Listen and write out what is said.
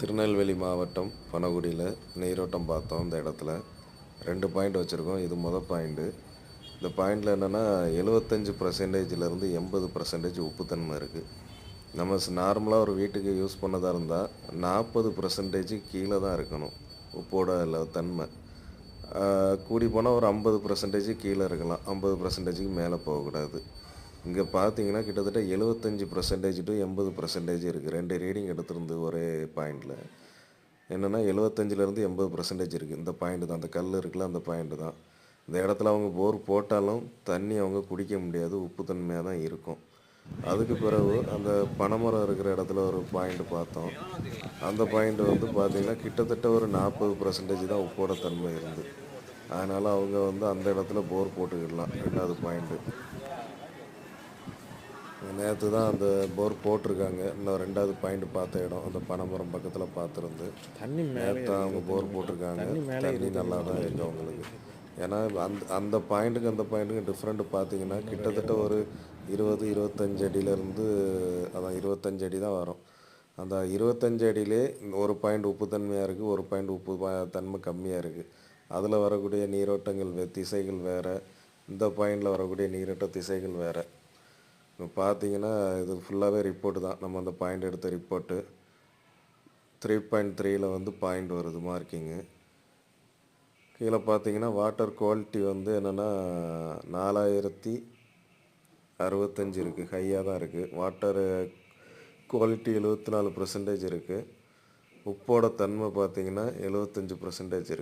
திருநெல்வேலி மாவட்டம் பனகுடியில் நீரோட்டம் பார்த்தோம் இந்த இடத்துல. ரெண்டு பாயிண்ட் வச்சுருக்கோம். இது மொதல் பாயிண்ட்டு இந்த பாயிண்டில் என்னென்னா எழுபத்தஞ்சி பர்சன்டேஜிலேருந்து எண்பது பர்சன்டேஜ் உப்புத்தன்மை இருக்குது நம்ம நார்மலாக ஒரு வீட்டுக்கு யூஸ் பண்ணதாக இருந்தால் நாற்பது பர்சன்டேஜ் கீழே தான் இருக்கணும் உப்போட ல- தன்மை. கூடி போனால் ஒரு ஐம்பது பர்சன்டேஜ் கீழே இருக்கலாம். ஐம்பது பர்சன்டேஜுக்கு மேலே போகக்கூடாது. இங்கே பார்த்தீங்கன்னா கிட்டத்தட்ட எழுபத்தஞ்சி பர்சன்டேஜ் டு எண்பது பர்சன்டேஜ் இருக்குது ரெண்டு ரீடிங் எடுத்திருந்து ஒரே பாயிண்டில் என்னென்னா எழுபத்தஞ்சிலேருந்து எண்பது பர்சன்டேஜ் இருக்குது இந்த பாயிண்ட் தான். அந்த கல் இருக்குல்ல அந்த பாயிண்ட் தான். இந்த இடத்துல அவங்க போர் போட்டாலும் தண்ணி அவங்க குடிக்க முடியாது. உப்பு தன்மையாக தான் இருக்கும். அதுக்கு பிறகு அந்த பனைமரம் இருக்கிற இடத்துல ஒரு பாயிண்ட் பார்த்தோம். அந்த பாயிண்ட் வந்து பார்த்திங்கன்னா கிட்டத்தட்ட ஒரு நாற்பது பர்சன்டேஜ் தான் உப்போட தன்மை இருந்து. அதனால் அவங்க வந்து அந்த இடத்துல போர் போட்டுக்கிடலாம். ரெண்டாவது பாயிண்ட்டு நேற்று தான் அந்த போர் போட்டிருக்காங்க. இன்னும் ரெண்டாவது பாயிண்ட் பார்த்த இடம். அந்த பனைமரம் பக்கத்தில் பார்த்துருந்து தண்ணி நேற்று அவங்க போர் போட்டிருக்காங்க. தண்ணி நல்லா தான் இருக்கு அவங்களுக்கு. ஏன்னா அந்த அந்த பாயிண்ட்டுக்கு அந்த பாயிண்ட்டுக்கு டிஃப்ரெண்ட் பார்த்தீங்கன்னா கிட்டத்தட்ட ஒரு இருபது இருபத்தஞ்சு அடியிலேருந்து அதான் இருபத்தஞ்சு அடி தான் வரும். அந்த இருபத்தஞ்சு அடியிலே ஒரு பாயிண்ட் உப்பு தன்மையாக இருக்குது ஒரு பாயிண்ட் உப்பு தன்மை கம்மியாக இருக்குது அதில் வரக்கூடிய நீரோட்டங்கள் வே திசைகள் வேறு. இந்த பாயிண்டில் வரக்கூடிய நீரோட்ட திசைகள் வேறு. பார்த்தீங்கன்னா இது ஃபுல்லாகவே ரிப்போர்ட்டு தான். நம்ம அந்த பாயிண்ட் எடுத்த ரிப்போர்ட்டு த்ரீ பாயிண்ட் த்ரீயில் வந்து பாயிண்ட் வருது மார்க்கிங்கு கீழே பார்த்தீங்கன்னா வாட்டர் குவாலிட்டி வந்து என்னென்னா நாலாயிரத்தி அறுபத்தஞ்சு இருக்குது ஹையாக தான் இருக்குது வாட்டர் குவாலிட்டி எழுபத்தி நாலு பர்சன்டேஜ் இருக்குது உப்போட தன்மை பார்த்தீங்கன்னா எழுபத்தஞ்சு பர்சன்டேஜ் இருக்குது